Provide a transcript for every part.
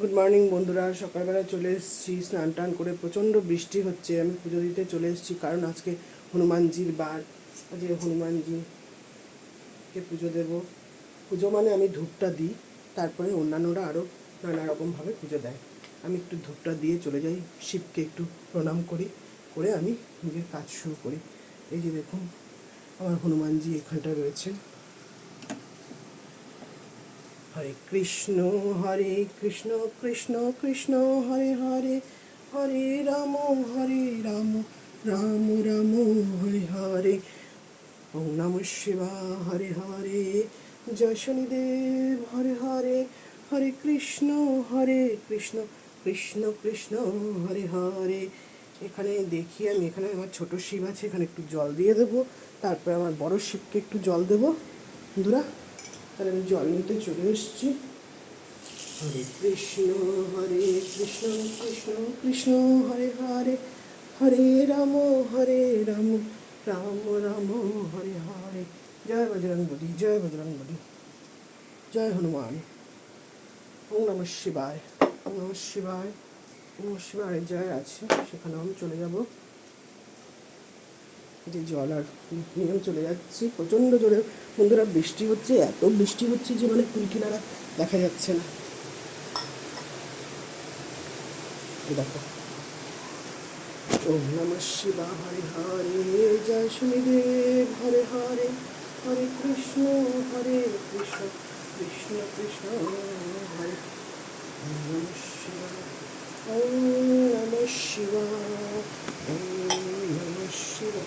Good morning বন্ধুরা। সকালবেলা চলে এসেছি, স্নান টান করে প্রচণ্ড বৃষ্টি হচ্ছে। আমি পুজো দিতে চলে এসেছি, কারণ আজকে হনুমানজির বার। আজকে হনুমানজিকে পুজো দেব। পুজো মানে আমি ধূপটা দিই, তারপরে অন্যান্যরা আরও নানা রকমভাবে পুজো দেয়। আমি একটু ধূপটা দিয়ে চলে যাই, শিবকে একটু প্রণাম করি, করে আমি নিজের কাজ শুরু করি। এই যে দেখুন, আমার হনুমানজি এখানটা রয়েছে হরে কৃষ্ণ হরে কৃষ্ণ কৃষ্ণ কৃষ্ণ, হরে হরে হরে রাম হরে রাম রাম রাম, হরে হরে। ওম নম শিবা হরে হরে। জয় শনিদেব, হরে হরে। হরে কৃষ্ণ হরে কৃষ্ণ কৃষ্ণ কৃষ্ণ, হরে হরে। এখানে দেখি আমি, এখানে আমার ছোট শিব আছে, এখানে একটু জল দিয়ে দেবো। তারপরে আমার বড় শিবকে একটু জল দেবো। বন্ধুরা তাহলে আমি জল নিতে চলে এসেছি। হরে কৃষ্ণ হরে কৃষ্ণ কৃষ্ণ কৃষ্ণ, হরে হরে হরে রাম হরে রাম রাম রাম, হরে হরে। জয় বজরং বলি, জয় বজরং বলি। জয় হনুমান। ওম নম শিবায়, ওম নম শিবায়, ওম শিবায়, জয় আছে সেখানে আমি চলে যাব। যে জল আর নিয়ে আমি চলে যাচ্ছি, প্রচণ্ড জোরে। বন্ধুরা, বৃষ্টি হচ্ছে, এত বৃষ্টি হচ্ছে যে মানে কুল কিনারা দেখা যাচ্ছে না। দেখো। ওম নম শিবা হরে হরে, জয় শনিদেব, হরে হরে হরে কৃষ্ণ হরে কৃষ্ণ কৃষ্ণ কৃষ্ণ, হরে নম শিবা ওম নম শিবা ওম নম শিবা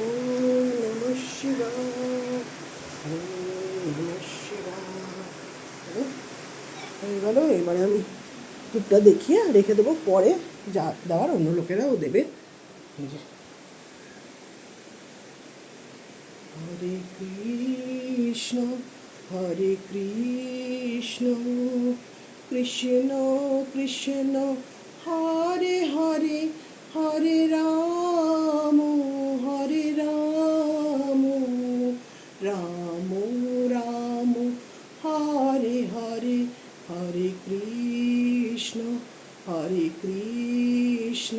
ওম নম শিবা ওম নম শিবা হয়ে গেল, এবারে আমি দুধটা দেখিয়ে রেখে দেবো, পরে যা দেওয়ার অন্য লোকেরাও দেবে। হরে কৃষ্ণ হরে কৃষ্ণ কৃষ্ণ কৃষ্ণ, হরে হরে হরে রাম হরে রাম রাম রাম হরে হরে হরে কৃষ্ণ হরে কৃষ্ণ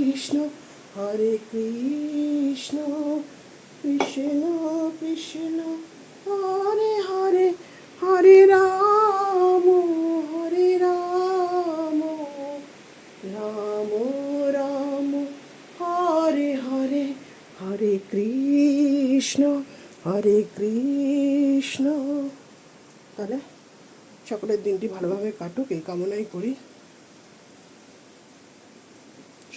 কৃষ্ণ, হরে কৃষ্ণ কৃষ্ণ কৃষ্ণ, হরে হরে হরে রাম হরে রাম রাম রাম, হরে হরে হরে কৃষ্ণ হরে কৃষ্ণ। তাহলে সকলের দিনটি ভালোভাবে কাটুক, এই কামনাই করি।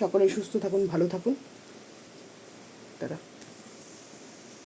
সকলে সুস্থ থাকুন ভালো থাকুন। তারা